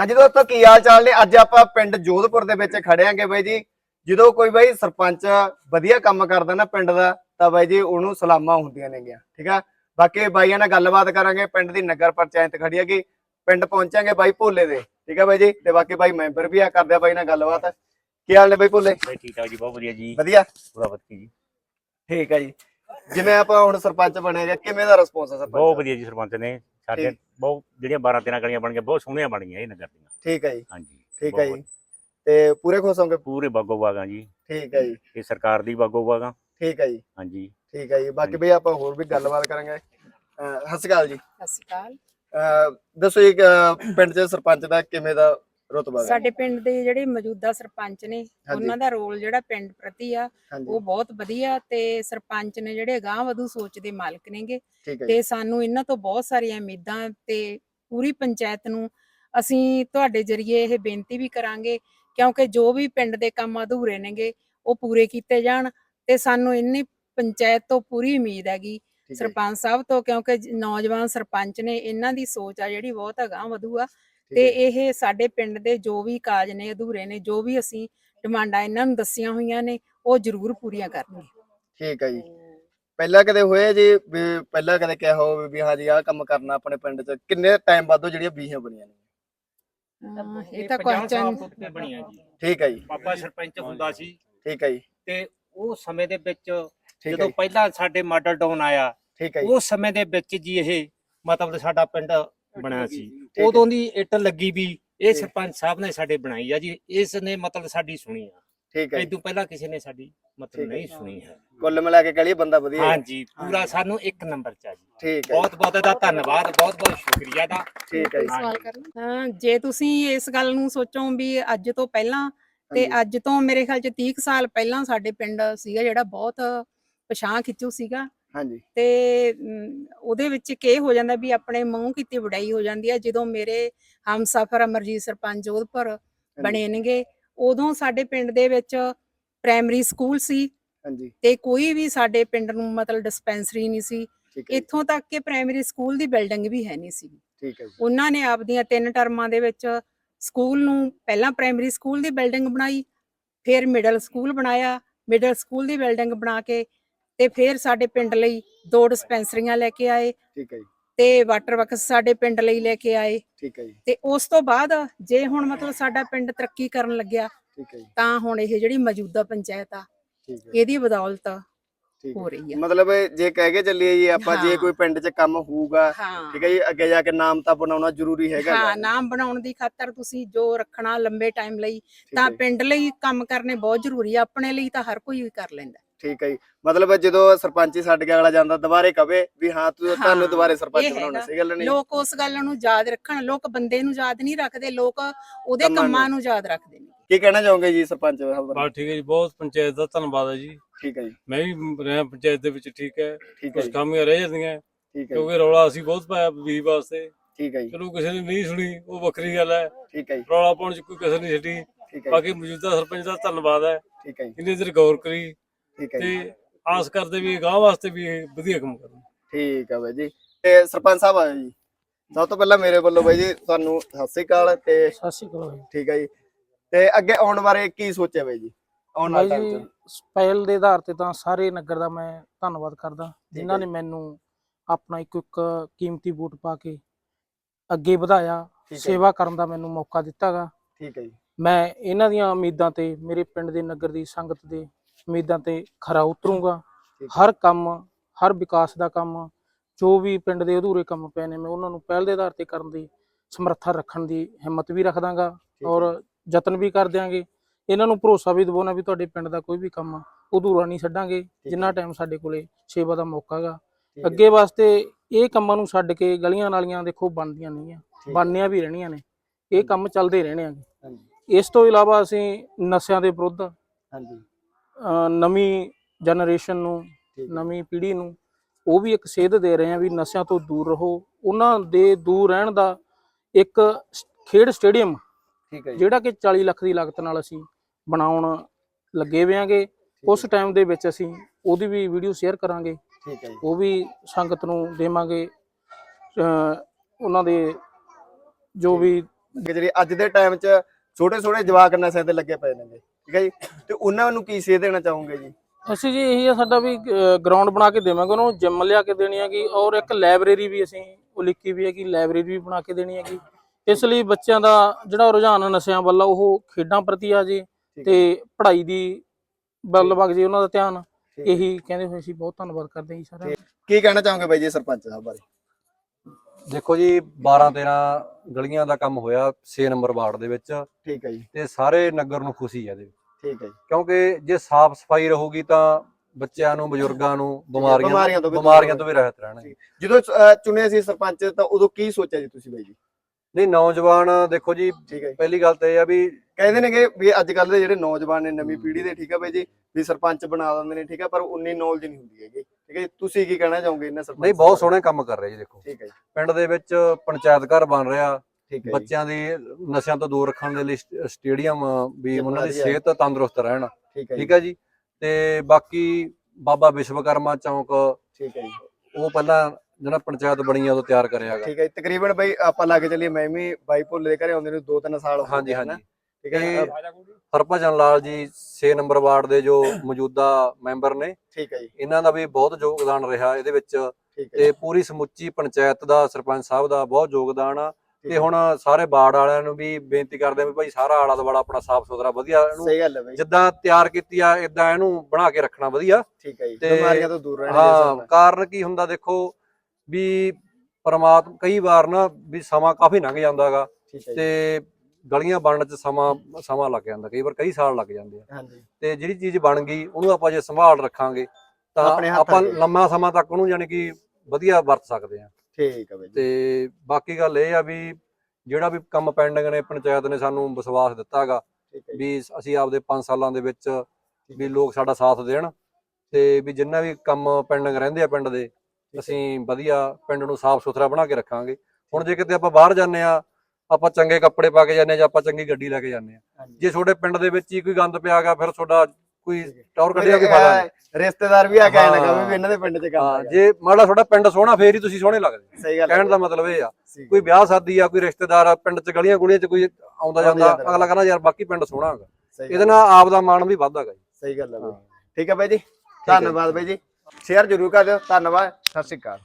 ਹਾਂਜੀ ਦੋਸਤੋ ਕੀ ਹਾਲ ਚਾਲ ਨੇ? ਅੱਜ ਆਪਾਂ ਪਿੰਡ ਜੋਧਪੁਰ ਦੇ ਵਿੱਚ ਖੜੇ ਆਂਗੇ ਬਾਈ ਜੀ। ਜਦੋਂ ਕੋਈ ਬਾਈ ਸਰਪੰਚ ਵਧੀਆ ਕੰਮ ਕਰਦਾ ਨਾ ਪਿੰਡ ਦਾ ਤਾਂ ਬਾਈ ਜੀ ਉਹਨੂੰ ਸਲਾਮਾਂ ਹੁੰਦੀਆਂ ਨੇਗੀਆਂ ਠੀਕ ਆ? ਬਾਕੀ ਬਾਈਆਂ ਨਾਲ ਗੱਲਬਾਤ ਕਰਾਂਗੇ ਪਿੰਡ ਦੀ ਨਗਰ ਪੰਚਾਇਤ ਖੜੀ ਹੈਗੀ ਪਿੰਡ ਪਹੁੰਚਾਂਗੇ ਬਾਈ ਭੋਲੇ ਦੇ ਠੀਕ ਆ ਬਾਈ ਜੀ? ਤੇ ਬਾਕੀ ਬਾਈ ਮੈਂਬਰ ਵੀ ਆ ਕਰਦੇ ਆ ਬਾਈ ਨਾਲ ਗੱਲਬਾਤ। ਕੀ ਹਾਲ ਨੇ ਬਾਈ ਭੋਲੇ? ਬਈ ਠੀਕ ਠਾਕ ਜੀ ਬਹੁਤ ਵਧੀਆ ਜੀ। ਵਧੀਆ? ਪੂਰਾ ਵਧੀਆ ਜੀ। ਠੀਕ ਆ ਜੀ। ਜਿਵੇਂ ਆਪਾਂ ਹੁਣ ਸਰਪੰਚ ਬਣੇ ਜਾਂ ਕਿਵੇਂ ਦਾ ਰਿਸਪੌਂਸ ਆ ਸਰਪੰਚ ਬਹੁਤ ਵਧੀਆ ਜੀ ਸਰਪੰਚ ਨੇ। ਸਾਡੇ। ਬਹੁਤ ਜਿਹੜੀਆਂ 12 13 ਗਲੀਆਂ ਬਣ ਗਈਆਂ ਬਹੁਤ ਸੋਹਣੀਆਂ ਬਣ ਗਈਆਂ ਇਹ ਨਗਰ ਦੀਆਂ। ਠੀਕ ਹੈ ਜੀ। ਹਾਂਜੀ ਠੀਕ ਹੈ ਜੀ। ਤੇ ਪੂਰੇ ਖੁਸ਼ ਹੋਗੇ? ਪੂਰੇ ਬਾਗੋ ਬਾਗਾਂ ਜੀ। ਠੀਕ ਹੈ ਜੀ। ਇਹ ਸਰਕਾਰ ਦੀ ਬਾਗੋ ਬਾਗਾਂ। ਠੀਕ ਹੈ ਜੀ। ਹਾਂਜੀ। ਠੀਕ ਹੈ ਜੀ। ਬਾਕੀ ਵੀ ਆਪਾਂ ਹੋਰ ਵੀ ਗੱਲਬਾਤ ਕਰਾਂਗੇ। ਸਤਿ ਸ਼੍ਰੀ ਅਕਾਲ ਜੀ। ਸਤਿ ਸ਼੍ਰੀ ਅਕਾਲ। ਦੱਸੋ ਜੀ ਪਿੰਡ 'ਚ ਸਰਪੰਚ ਦਾ ਕਿਵੇਂ ਦਾ ਰੁਤਬਾ ਸਾਡੇ ਪਿੰਡ ਦੇ ਜਿਹੜੇ ਮੌਜੂਦਾ ਸਰਪੰਚ ਨੇ ਉਹਨਾਂ ਦਾ ਰੋਲ ਜਿਹੜਾ ਪਿੰਡ ਪ੍ਰਤੀ ਆ ਉਹ ਬਹੁਤ ਵਧੀਆ ਤੇ ਸਰਪੰਚ ਨੇ ਜਿਹੜੇ ਗਾਂਹ ਵਧੂ ਸੋਚ ਦੇ ਮਾਲਕ ਨੇਗੇ। ਤੇ ਸਾਨੂੰ ਇਹਨਾਂ ਤੋਂ ਬਹੁਤ ਸਾਰੀਆਂ ਉਮੀਦਾਂ ਤੇ ਪੂਰੀ ਪੰਚਾਇਤ ਨੂੰ ਅਸੀਂ ਤੁਹਾਡੇ ਜਰੀਏ ਇਹ ਬੇਨਤੀ ਵੀ ਕਰਾਂਗੇ ਕਿਉਂਕਿ ਜੋ ਵੀ ਪਿੰਡ ਦੇ ਕੰਮ ਅਧੂਰੇ ਨੇਗੇ ਉਹ ਪੂਰੇ ਕੀਤੇ ਜਾਣ ਤੇ ਸਾਨੂੰ ਇੰਨੀ ਪੰਚਾਇਤ ਤੋਂ ਪੂਰੀ ਉਮੀਦ ਹੈਗੀ ਸਰਪੰਚ ਸਾਹਿਬ ਤੋਂ ਕਿਉਂਕਿ ਨੌਜਵਾਨ ਸਰਪੰਚ ਨੇ ਇਹਨਾਂ ਦੀ ਸੋਚ ਆ ਜਿਹੜੀ ਬਹੁਤ ਅਗਾਂਹ ਵਧੂ ਆ ਤੇ ਇਹ ਸਾਡੇ ਪਿੰਡ ਦੇ ਜੋ ਵੀ ਕਾਜ ਨੇ ਅਧੂਰੇ ਨੇ ਜੋ ਵੀ ਅਸੀਂ ਡਿਮਾਂਡਾਂ ਇਹਨਾਂ ਨੂੰ ਦੱਸੀਆਂ ਹੋਈਆਂ ਨੇ ਉਹ ਜ਼ਰੂਰ ਪੂਰੀਆਂ ਕਰਨਗੇ। ਠੀਕ ਹੈ ਜੀ। ਪਹਿਲਾਂ ਕਦੇ ਹੋਇਆ ਜੀ ਵੀ ਪਹਿਲਾਂ ਕਦੇ ਕਿਹਾ ਹੋਵੇ ਵੀ ਹਾਂ ਜੀ ਆਹ ਕੰਮ ਕਰਨਾ ਆਪਣੇ ਪਿੰਡ 'ਚ ਕਿੰਨੇ ਟਾਈਮ ਬਾਅਦ ਉਹ ਜਿਹੜੀਆਂ ਬੀਹਾਂ ਬਣੀਆਂ ਨੇ? ਇਹ ਤਾਂ ਕੁਐਸਚਨ ਉੱਤੇ ਬਣੀਆਂ ਜੀ। ਠੀਕ ਹੈ ਜੀ। ਬਾਬਾ ਸਰਪੰਚ ਹੁੰਦਾ ਸੀ। ਠੀਕ ਹੈ ਜੀ। ਤੇ ਉਹ ਸਮੇਂ ਦੇ ਵਿੱਚ ਜਦੋਂ ਪਹਿਲਾਂ ਸਾਡੇ ਮਾਡਲ ਟਾਊਨ ਆਇਆ ਠੀਕ ਹੈ ਜੀ। ਉਸ ਸਮੇਂ ਦੇ ਵਿੱਚ ਜੀ ਇਹ ਮਤਲਬ ਸਾਡਾ ਪਿੰਡ ਬਣਿਆ ਸੀ। ਹੈ। ਉਦੋਂ ਦੀ ਇੱਟ ਲੱਗੀ ਵੀ ਇਹ ਠੀਕ। ਸਰਪੰਚ ਸਾਹਿਬ ਨੇ ਸਾਡੇ ਬਣਾਈ ਆ ਜੀ ਇਸ ਨੇ ਮਤਲਬ ਸਾਡੀ ਸੁਣੀ ਆ ਠੀਕ ਹੈ ਜੀ। ਇਦੋਂ ਪਹਿਲਾਂ ਕਿਸੇ ਨੇ ਸਾਡੀ ਠੀਕ ਮਤਲਬ ਹੈ ਨਹੀਂ। ਸੁਣੀ ਹੈ ਕੁੱਲ ਮਿਲਾ ਕੇ ਕਹਲੀਏ ਬੰਦਾ ਵਧੀਆ ਹੈ। ਹਾਂਜੀ ਪੂਰਾ ਸਾਨੂੰ ਇੱਕ ਨੰਬਰ ਚ ਆ ਜੀ ਠੀਕ ਹੈ ਜੀ, ਬਹੁਤ ਬਹੁਤ ਇਹਦਾ ਧੰਨਵਾਦ ਬਹੁਤ ਬਹੁਤ ਸ਼ੁਕਰੀਆ ਦਾ ਠੀਕ ਹੈ ਜੀ ਸਵਾਲ ਕਰਨਾ ਹਾਂ ਜੇ ਤੁਸੀਂ ਇਸ ਗੱਲ ਨੂੰ ਸੋਚੋ ਵੀ ਅੱਜ ਤੋਂ ਪਹਿਲਾਂ ਤੇ ਹਾਂਜੀ, ਅੱਜ ਤੋਂ ਮੇਰੇ ਖਿਆਲ ਚ 30 ਕੁ ਸਾਲ ਪਹਿਲਾਂ ਸਾਡੇ ਪਿੰਡ ਸੀਗਾ ਜਿਹੜਾ ਬਹੁਤ ਪਛਾਂ ਖਿੱਚੂ ਸੀਗਾ ਹਾਂਜੀ। ਤੇ ਉਹਦੇ ਵਿੱਚ ਇਹ ਹੋ ਜਾਂਦਾ ਵੀ ਆਪਣੇ ਮੂੰਹ ਕੀਤੀ ਵਡਾਈ ਹੋ ਜਾਂਦੀ ਹੈ ਜਦੋਂ ਮੇਰੇ ਹਮਸਫਰ ਅਮਰਜੀਤ ਸਰਪੰਚ ਜੋਧਪੁਰ ਬਣੇ ਨੇਗੇ ਉਦੋਂ ਸਾਡੇ ਪਿੰਡ ਦੇ ਵਿੱਚ ਪ੍ਰਾਇਮਰੀ ਸਕੂਲ ਸੀ। ਹਾਂਜੀ। ਤੇ ਕੋਈ ਵੀ ਸਾਡੇ ਪਿੰਡ ਨੂੰ ਮਤਲਬ ਡਿਸਪੈਂਸਰੀ ਨਹੀਂ ਸੀ। ਇੱਥੋਂ ਤੱਕ ਕਿ ਪ੍ਰਾਇਮਰੀ ਸਕੂਲ ਦੀ ਬਿਲਡਿੰਗ ਵੀ ਹੈ ਨਹੀਂ ਸੀ ਠੀਕ ਹੈ ਜੀ। ਉਹਨਾਂ ਨੇ ਆਪਦੀਆਂ ਤਿੰਨ ਟਰਮਾਂ ਦੇ ਵਿੱਚ ਸਕੂਲ ਨੂੰ ਪਹਿਲਾਂ ਪ੍ਰਾਇਮਰੀ ਸਕੂਲ ਦੀ ਬਿਲਡਿੰਗ ਬਣਾਈ ਫਿਰ ਮਿਡਲ ਸਕੂਲ ਬਣਾਇਆ ਮਿਡਲ ਸਕੂਲ ਦੀ ਬਿਲਡਿੰਗ ਬਣਾ ਕੇ ਤੇ ਫਿਰ ਸਾਡੇ ਪਿੰਡ ਲਈ ਦੋ ਡਿਸਪੈਂਸਰੀਆਂ ਲੈ ਕੇ ਆਏ ਠੀਕ ਹੈ ਜੀ। ਤੇ ਵਾਟਰ ਵਰਕਸ ਸਾਡੇ ਪਿੰਡ ਲਈ ਲੈ ਕੇ ਆਏ। ਠੀਕ ਹੈ ਜੀ। ਤੇ ਉਸ ਤੋਂ ਬਾਅਦ ਜੇ ਹੁਣ ਮਤਲਬ ਸਾਡਾ ਪਿੰਡ ਤਰੱਕੀ ਕਰਨ ਲੱਗਿਆ ਠੀਕ ਹੈ ਜੀ। ਤਾਂ ਹੁਣ ਇਹ ਜਿਹੜੀ ਮੌਜੂਦਾ ਪੰਚਾਇਤ ਆ ਠੀਕ ਹੈ। ਇਹਦੀ ਬਦੌਲਤ ਹੋ ਹੈ। ਰਹੀ ਆ। ਮਤਲਬ ਜੇ ਕਹਿ ਕੇ ਚੱਲੀਏ ਜੀ ਆਪਾਂ ਜੇ ਹਾਂ। ਕੋਈ ਪਿੰਡ 'ਚ ਕੰਮ ਹੋਊਗਾ ਹਾਂ। ਠੀਕ ਹੈ ਜੀ ਅੱਗੇ ਜਾ ਕੇ ਨਾਮ ਤਾਂ ਬਣਾਉਣਾ ਜ਼ਰੂਰੀ ਹੈਗਾ ਹਾਂ। ਨਾਮ ਬਣਾਉਣ ਦੀ ਖਾਤਰ ਤੁਸੀਂ ਜੋ ਰੱਖਣਾ ਲੰਬੇ ਟਾਈਮ ਲਈ ਤਾਂ ਹੈ ਪਿੰਡ ਲਈ ਕੰਮ ਕਰਨੇ ਬਹੁਤ ਜ਼ਰੂਰੀ ਆ ਆਪਣੇ ਲਈ ਤਾਂ ਹਰ ਕੋਈ ਕਰ ਲੈਂਦਾ। ਠੀਕ ਹੈ ਜੀ। ਮਤਲਬ ਜਦੋਂ ਸਰਪੰਚੀ ਛੱਡ ਕੇ ਅਗਲਾ ਜਾਂਦਾ ਦੁਬਾਰੇ ਕਵੇ ਵੀ ਹਾਂ ਤੂੰ ਤੁਹਾਨੂੰ ਦੁਬਾਰੇ ਸਰਪੰਚ ਬਣਾਉਣਾ। ਸੀ ਗੱਲ ਨਹੀਂ ਲੋਕ ਉਸ ਗੱਲ ਨੂੰ ਯਾਦ ਰੱਖਣ ਲੋਕ ਬੰਦੇ ਨੂੰ ਯਾਦ ਨਹੀਂ ਰੱਖਦੇ ਲੋਕ ਉਹਦੇ ਕੰਮਾਂ ਨੂੰ। ਯਾਦ ਰੱਖਦੇ ਨੇ। ਕੀ ਕਹਿਣਾ ਚਾਹੋਗੇ ਜੀ ਸਰਪੰਚ? ਸਾਹਿਬ ਬਸ ਠੀਕ ਹੈ ਜੀ ਬਹੁਤ ਪੰਚਾਇਤ ਦਾ ਧੰਨਵਾਦ ਹੈ ਜੀ। ਠੀਕ ਹੈ ਜੀ। ਮੈਂ ਵੀ ਰਿਹਾ ਪੰਚਾਇਤ ਦੇ ਵਿੱਚ ਠੀਕ ਹੈ ਠੀਕ ਹੈ ਕੁਝ ਕਾਮੀਆਂ ਰਹਿ ਜਾਂਦੀਆਂ ਠੀਕ ਹੈ ਕਿਉਂਕਿ ਰੌਲਾ ਅਸੀਂ ਬਹੁਤ ਪਾਇਆ ਵੀ ਵਾਸਤੇ। ਠੀਕ ਹੈ ਜੀ। ਚਲੋ ਕਿਸੇ ਨੇ ਨਹੀਂ ਸੁਣੀ ਉਹ ਵੱਖਰੀ ਗੱਲ ਹੈ। ਠੀਕ ਹੈ ਜੀ। ਰੌਲਾ ਪਾਉਣ ਚ ਕੋਈ ਕਸਰ ਨਹੀਂ ਛੱਡੀ। ਠੀਕ ਹੈ ਜੀ। ਬਾਕੀ ਮੌਜੂਦਾ ਸਰਪੰਚ ਦਾ ਧੰਨਵਾਦ ਹੈ। ਠੀਕ ਹੈ ਜੀ। ਇਹਨੇ ਤੇ ਗੌਰ ਕਰੀ ਠੀਕ ਹੈ ਜੀ। ਤੇ ਆਸ ਕਰਦੇ ਵੀ ਗਾਂ ਵਾਸਤੇ ਵੀ ਇਹ ਵਧੀਆ ਕੰਮ ਕਰਨ। ਠੀਕ ਹੈ ਬਾਈ ਜੀ। ਤੇ ਸਰਪੰਚ ਸਾਹਿਬ ਆਇਓ ਜੀ। ਸਭ ਤੋਂ ਪਹਿਲਾਂ ਮੇਰੇ ਵੱਲੋਂ ਬਾਈ ਜੀ ਤੁਹਾਨੂੰ ਸਤਿ ਸ੍ਰੀ ਅਕਾਲ ਤੇ ਸਤਿ ਸ਼੍ਰੀ ਅਕਾਲ। ਠੀਕ ਹੈ ਜੀ। ਤੇ ਅੱਗੇ ਆਉਣ ਬਾਰੇ ਕੀ ਸੋਚਿਆ ਬਾਈ ਜੀ? ਆਉਣ ਵਾਲੇ ਬਾਈ ਟਾਈਮ ਜੀ ਚ। ਪਹਿਲ ਦੇ ਆਧਾਰ ਤੇ ਤਾਂ ਸਾਰੇ ਨਗਰ ਦਾ ਮੈਂ ਧੰਨਵਾਦ ਕਰਦਾ। ਜਿਨ੍ਹਾਂ ਨੇ। ਮੈਨੂੰ ਆਪਣਾ ਇੱਕ ਇੱਕ ਕੀਮਤੀ ਵੋਟ ਪਾ ਕੇ ਅੱਗੇ ਵਧਾਇਆ ਠੀਕ ਹੈ ਸੇਵਾ ਕਰਨ ਦਾ ਮੈਨੂੰ ਮੌਕਾ ਦਿੱਤਾਗਾ। ਠੀਕ ਹੈ ਜੀ। ਮੈਂ ਇਹਨਾਂ ਦੀਆਂ ਉਮੀਦਾਂ ਤੇ ਮੇਰੇ ਪਿੰਡ ਦੇ ਨਗਰ ਦੀ ਸੰਗਤ ਦੇ ਉਮੀਦਾਂ ਤੇ ਖਰਾ ਉਤਰੂੰਗਾ। ਹਰ ਕੰਮ ਹਰ ਵਿਕਾਸ ਦਾ ਕੰਮ ਜੋ ਵੀ ਪਿੰਡ ਦੇ ਅਧੂਰੇ ਕੰਮ ਪਏ ਨੇ ਮੈਂ ਉਹਨਾਂ ਨੂੰ ਪਹਿਲ ਦੇ ਆਧਾਰ ਤੇ ਕਰਨ ਦੀ ਸਮਰੱਥਾ ਰੱਖਣ ਦੀ ਹਿੰਮਤ ਵੀ ਰੱਖਦਾਗਾ। ਔਰ ਯਤਨ ਵੀ ਕਰ ਦਿਆਂਗੇ। ਇਹਨਾਂ ਨੂੰ ਭਰੋਸਾ ਵੀ ਦਿਵਾਉਣਾ ਵੀ ਤੁਹਾਡੇ ਪਿੰਡ ਦਾ ਕੋਈ ਵੀ ਕੰਮ ਅਧੂਰਾ ਨਹੀਂ ਛੱਡਾਂਗੇ ਜਿੰਨਾ। ਟਾਈਮ ਸਾਡੇ ਕੋਲੇ ਸੇਵਾ ਦਾ ਮੌਕਾ ਹੈਗਾ ਅੱਗੇ ਵਾਸਤੇ ਇਹ ਕੰਮਾਂ ਨੂੰ ਛੱਡ ਕੇ ਗਲੀਆਂ ਨਾਲੀਆਂ ਦੇਖੋ ਬਣਦੀਆਂ ਨਹੀਂ ਆ ਬਣਨੀਆਂ ਵੀ ਰਹਿਣੀਆਂ ਨੇ। ਇਹ ਕੰਮ ਚੱਲਦੇ ਰਹਿਣੇ ਆ ਇਸ ਤੋਂ ਇਲਾਵਾ ਅਸੀਂ ਨਸ਼ਿਆਂ ਦੇ ਵਿਰੁੱਧ ਹਾਂਜੀ। ਨਵੀਂ ਜਨਰੇਸ਼ਨ ਨੂੰ ਨਵੀਂ ਪੀੜ੍ਹੀ ਨੂੰ ਉਹ ਵੀ ਇੱਕ ਸੇਧ ਦੇ ਰਹੇ ਆ ਵੀ ਨਸ਼ਿਆਂ ਤੋਂ ਦੂਰ ਰਹੋ। ਉਹਨਾਂ ਦੇ ਦੂਰ ਰਹਿਣ ਦਾ ਇੱਕ ਖੇਡ ਸਟੇਡੀਅਮ ਠੀਕ ਹੈ ਜੀ। ਜਿਹੜਾ ਕਿ 40 ਲੱਖ ਦੀ ਲਾਗਤ ਨਾਲ ਅਸੀਂ ਬਣਾਉਣ ਲੱਗੇ ਠੀਕ ਉਸ ਟਾਈਮ ਦੇ ਵਿੱਚ ਅਸੀਂ ਉਹਦੀ ਵੀ ਵੀਡੀਓ ਸ਼ੇਅਰ ਕਰਾਂਗੇ। ਠੀਕ ਹੈ ਜੀ। ਉਹ ਵੀ ਸੰਗਤ ਨੂੰ ਦੇਵਾਂਗੇ। ਉਹਨਾਂ ਦੇ ਜੋ ਵੀ ਜਿਹੜੇ ਅੱਜ ਦੇ ਟਾਈਮ 'ਚ ਛੋਟੇ ਛੋਟੇ ਜਵਾਕ ਨਸ਼ਿਆਂ ਤੇ ਲੱਗੇ ਪਏ ਨੇਗੇ। ਠੀਕ ਹੈ ਜੀ? ਤੇ ਉਹਨਾਂ ਨੂੰ ਕੀ ਸੇਧ ਦੇਣਾ ਚਾਹੋਗੇ ਜੀ? ਅਸੀਂ ਜੀ ਇਹੀ ਆ ਸਾਡਾ ਵੀ ਗਰਾਊਂਡ ਬਣਾ ਕੇ ਦੇਵਾਂਗੇ ਉਹਨਾਂ ਜਿਮ ਲਿਆ ਕੇ ਦੇਣੀ ਹੈਗੀ ਔਰ ਇੱਕ ਲਾਇਬ੍ਰੇਰੀ ਵੀ ਅਸੀਂ ਉਲੀਕੀ ਵੀ ਹੈਗੀ ਲਾਇਬ੍ਰੇਰੀ ਵੀ ਬਣਾ ਕੇ ਦੇਣੀ ਹੈਗੀ। ਇਸ ਲਈ ਬੱਚਿਆਂ ਦਾ ਜਿਹੜਾ ਰੁਝਾਨ ਨਸ਼ਿਆਂ ਵੱਲ ਆ, ਉਹ ਖੇਡਾਂ ਪ੍ਰਤੀ ਆ ਜੇ ਤੇ ਪੜ੍ਹਾਈ ਦੀ ਵੱਲ ਵਗ ਜੇ ਉਹਨਾਂ ਦਾ ਧਿਆਨ। ਇਹੀ ਕਹਿੰਦੇ ਹੋਏ ਅਸੀਂ ਬਹੁਤ ਧੰਨਵਾਦ ਕਰਦੇ ਹਾਂ ਜੀ ਸਾਰਿਆਂ ਕੀ ਕਹਿਣਾ ਚਾਹੋਗੇ ਬਾਈ ਜੀ ਸਰਪੰਚ ਸਾਹਿਬ ਬਾਰੇ? ਦੇਖੋ ਜੀ 12 13 ਗਲੀਆਂ ਦਾ ਕੰਮ ਹੋਇਆ 6 ਨੰਬਰ ਵਾਰਡ ਦੇ ਵਿੱਚ। ਠੀਕ ਹੈ ਜੀ। ਤੇ ਸਾਰੇ ਨਗਰ ਨੂੰ ਖੁਸ਼ੀ ਹੈ ਇਹਦੇ ਠੀਕ ਹੈ ਜੀ। ਕਿਉਂਕਿ ਜੇ ਸਾਫ਼ ਸਫ਼ਾਈ ਰਹੂਗੀ ਤਾਂ ਬੱਚਿਆਂ ਨੂੰ ਬਜ਼ੁਰਗਾਂ ਨੂੰ ਬਿਮਾਰੀਆਂ ਬਿਮਾਰੀਆਂ ਤੋਂ ਵੀ ਦੂਰ ਬਿਮਾਰੀਆਂ ਤੋਂ ਵੀ ਰਹਿਤ ਰਹਿਣਗੇ। ਜਦੋਂ ਚੁਣਿਆ ਸੀ ਸਰਪੰਚ ਤਾਂ ਉਦੋਂ ਕੀ ਸੋਚਿਆ ਜੀ ਤੁਸੀਂ ਬਾਈ ਜੀ? ਨਹੀਂ ਨੌਜਵਾਨ ਦੇਖੋ ਜੀ। ਪਹਿਲੀ ਗੱਲ ਤਾਂ ਇਹ ਆ ਵੀ ਕਹਿੰਦੇ ਨੇਗੇ ਵੀ ਅੱਜ ਕੱਲ ਦੇ ਜਿਹੜੇ ਨੌਜਵਾਨ ਨੇ ਨਵੀਂ ਪੀੜ੍ਹੀ ਦੇ ਠੀਕ ਹੈ ਬਾਈ ਜੀ ਵੀ ਸਰਪੰਚ ਬਣਾ ਦਿੰਦੇ ਨੇ ਠੀਕ ਹੈ ਪਰ ਉਨੀ ਨੌਲੇਜ ਨਹੀਂ ਹੁੰਦੀ ਹੈਗੀ। ਠੀਕ ਹੈ ਜੀ। ਤੁਸੀਂ ਕੀ ਕਹਿਣਾ ਚਾਹੋਗੇ ਇਹਨਾਂ ਸਰਪੰਚ ਨਹੀਂ ਬਹੁਤ? ਸੋਹਣੇ ਕੰਮ ਕਰ ਰਹੇ ਜੀ ਦੇਖੋ। ਠੀਕ ਹੈ ਜੀ। ਪਿੰਡ ਦੇ ਵਿੱਚ ਪੰਚਾਇਤ ਘਰ ਬਣ ਰਿਹਾ ਬੱਚਿਆਂ ਦੀ ਨਸ਼ਿਆਂ ਤੋਂ ਦੂਰ ਰੱਖਣ ਦੇ ਲਈ ਸਟ- ਸਟੇਡੀਅਮ ਵੀ ਉਹਨਾਂ ਦੀ। ਸਿਹਤ ਤੰਦਰੁਸਤ ਰਹਿਣ। ਠੀਕ ਹੈ ਜੀ। ਤੇ ਬਾਕੀ ਬਾਬਾ ਵਿਸ਼ਵਕਰਮਾ ਚੌਂਕ ਠੀਕ ਹੈ ਜੀ। ਉਹ ਪਹਿਲਾਂ ਜਿਹੜਾ ਪੰਚਾਇਤ ਬਣੀ ਆ ਉਦੋਂ ਤਿਆਰ ਕਰਿਆ ਹੈਗਾ ਠੀਕ ਹੈ ਜੀ। ਤਕਰੀਬਨ ਬਾਈ ਆਪਾਂ ਲਾ ਕੇ ਚੱਲੀਏ ਮੈਂ ਵੀ ਬਾਈ ਭੁੱਲੇ ਦੇ ਘਰੇ ਆਉਂਦੇ ਨੂੰ 2-3 ਸਾਲ ਹੋ ਗਏ ਹਾਂਜੀ ਹਨ। ਹਾਂਜੀ। ਠੀਕ ਹੈ ਹਰਭਜਨ ਲਾਲ ਜੀ 6 ਨੰਬਰ ਵਾਰਡ ਦੇ ਜੋ ਮੌਜੂਦਾ ਮੈਂਬਰ ਨੇ ਠੀਕ ਹੈ ਜੀ। ਇਹਨਾਂ ਦਾ ਵੀ ਬਹੁਤ ਯੋਗਦਾਨ ਰਿਹਾ। ਇਹਦੇ ਵਿੱਚ ਤੇ ਪੂਰੀ ਸਮੁੱਚੀ ਪੰਚਾਇਤ ਦਾ ਸਰਪੰਚ ਸਾਹਿਬ ਦਾ ਬਹੁਤ ਯੋਗਦਾਨ ਆ। ਤੇ ਹੁਣ ਸਾਰੇ ਵਾਰਡ ਵਾਲਿਆਂ ਨੂੰ ਵੀ ਬੇਨਤੀ ਕਰਦੇ ਆ ਵੀ ਭਾਈ ਸਾਰਾ ਆਲਾ ਦੁਆਲਾ ਆਪਣਾ ਸਾਫ਼ ਸੁਥਰਾ ਵਧੀਆ ਇਹਨੂੰ ਸਹੀ ਗੱਲ ਹੈ ਬਾਈ। ਜਿੱਦਾਂ ਤਿਆਰ ਕੀਤੀ ਆ ਇਦਾਂ ਇਹਨੂੰ ਬਣਾ ਕੇ ਰੱਖਣਾ ਵਧੀਆ। ਠੀਕ ਹੈ ਜੀ ਤੇ- ਬਿਮਾਰੀਆਂ ਤੋਂ ਦੂਰ ਰਹਿਣਾ ਹਾਂ। ਕਾਰਨ ਕੀ ਹੁੰਦਾ ਦੇਖੋ ਵੀ ਪਰਮਾਤਮਾ ਕਈ ਵਾਰ ਨਾ ਵੀ ਸਮਾਂ ਕਾਫੀ ਲੰਘ ਜਾਂਦਾਗਾ ਠੀਕ ਹੈ ਜੀ। ਤੇ ਗਲੀਆਂ ਬਣਨ ਚ ਸਮਾਂ ਸਮਾਂ ਲੱਗ ਜਾਂਦਾ ਕਈ ਵਾਰ ਕਈ ਸਾਲ ਲੱਗ ਜਾਂਦੇ ਆ। ਹਾਂਜੀ। ਤੇ ਜਿਹੜੀ ਚੀਜ਼ ਬਣ ਗਈ ਉਹਨੂੰ ਆਪਾਂ ਜੇ ਸੰਭਾਲ ਰੱਖਾਂਗੇ ਤਾਂ ਆਪਣੇ ਹੱਥਾਂ ਆਪਾਂ ਚ। ਲੰਮਾ ਸਮਾਂ ਤੱਕ ਉਹਨੂੰ ਯਾਨੀ ਕਿ ਵਧੀਆ ਵਰਤ ਸਕਦੇ ਆ। ਠੀਕ ਹੈ ਬਾਈ ਜੀ। ਤੇ ਬਾਕੀ ਗੱਲ ਇਹ ਆ ਵੀ ਜਿਹੜਾ ਵੀ ਕੰਮ ਪੈਂਡਿੰਗ ਨੇ ਪੰਚਾਇਤ ਨੇ ਸਾਨੂੰ ਵਿਸ਼ਵਾਸ ਦਿੱਤਾਗਾ ਠੀਕ ਹੈ ਜੀ। ਵੀ ਅਸੀਂ ਆਪਦੇ 5 ਸਾਲਾਂ ਦੇ ਵਿੱਚ ਵੀ ਲੋਕ ਸਾਡਾ ਸਾਥ ਦੇਣ ਤੇ ਵੀ ਜਿੰਨਾ ਵੀ ਕੰਮ ਪੈਂਡਿੰਗ ਰਹਿੰਦੇ ਆ ਪਿੰਡ ਦੇ ਅਸੀਂ ਵਧੀਆ ਪਿੰਡ ਨੂੰ ਸਾਫ਼ ਸੁਥਰਾ ਬਣਾ ਕੇ ਰੱਖਾਂਗੇ। ਹੁਣ ਜੇ ਕਿਤੇ ਆਪਾਂ ਬਾਹਰ ਜਾਂਦੇ ਆ ਆਪਾਂ ਚੰਗੇ ਕੱਪੜੇ ਪਾ ਕੇ ਜਾਂਦੇ ਆ ਜਾਂ ਆਪਾਂ ਚੰਗੀ ਗੱਡੀ ਲੈ ਕੇ ਜਾਂਦੇ ਆ। ਹਾਂਜੀ। ਜੇ ਤੁਹਾਡੇ ਪਿੰਡ ਦੇ ਵਿੱਚ ਹੀ ਕੋਈ ਗੰਦ ਪਿਆਗਾ ਫਿਰ ਤੁਹਾਡਾ ਕੋਈ। ਟੌਰ ਕੱਢਿਆ ਨਹੀਂ ਅਹ, ਰਿਸ਼ਤੇਦਾਰ ਵੀ ਆ ਕੇ ਆਏ ਲਗਾ ਹਾਂ। ਵੀ ਇਹਨਾਂ ਦੇ ਪਿੰਡ 'ਚ ਕੰਮ ਹਾਂ। ਜੇ ਮਾੜਾ ਤੁਹਾਡਾ ਪਿੰਡ ਸੋਹਣਾ ਫੇਰ ਹੀ ਤੁਸੀਂ ਸੋਹਣੇ ਲੱਗਦੇ ਸਹੀ ਗੱਲ ਕਹਿਣ ਦਾ ਮਤਲਬ ਇਹ ਆ ਕੋਈ ਵਿਆਹ ਸ਼ਾਦੀ ਆ ਕੋਈ ਰਿਸ਼ਤੇਦਾਰ ਆ ਪਿੰਡ 'ਚ ਗਲੀਆਂ ਗੁਲੀਆਂ 'ਚ ਕੋਈ ਆਉਂਦਾ ਜਾਂਦਾ। ਅਗਲਾ ਕਹਿੰਦਾ ਯਾਰ ਬਾਕੀ ਪਿੰਡ ਸੋਹਣਾ ਹੈਗਾ ਇਹਦੇ ਨਾਲ ਆਪ ਦਾ ਮਾਣ ਵੀ ਵੱਧਦਾ ਹੈਗਾ ਸਹੀ ਗੱਲ ਹੈ। ਠੀਕ ਹੈ ਬਾਈ ਜੀ। ਧੰਨਵਾਦ ਬਾਈ ਜੀ ਸ਼ੇਅਰ ਜ਼ਰੂਰ ਕਰ ਦਿਓ ਧੰਨਵਾਦ ਸਤਿ ਸ਼੍ਰੀ ਅਕਾਲ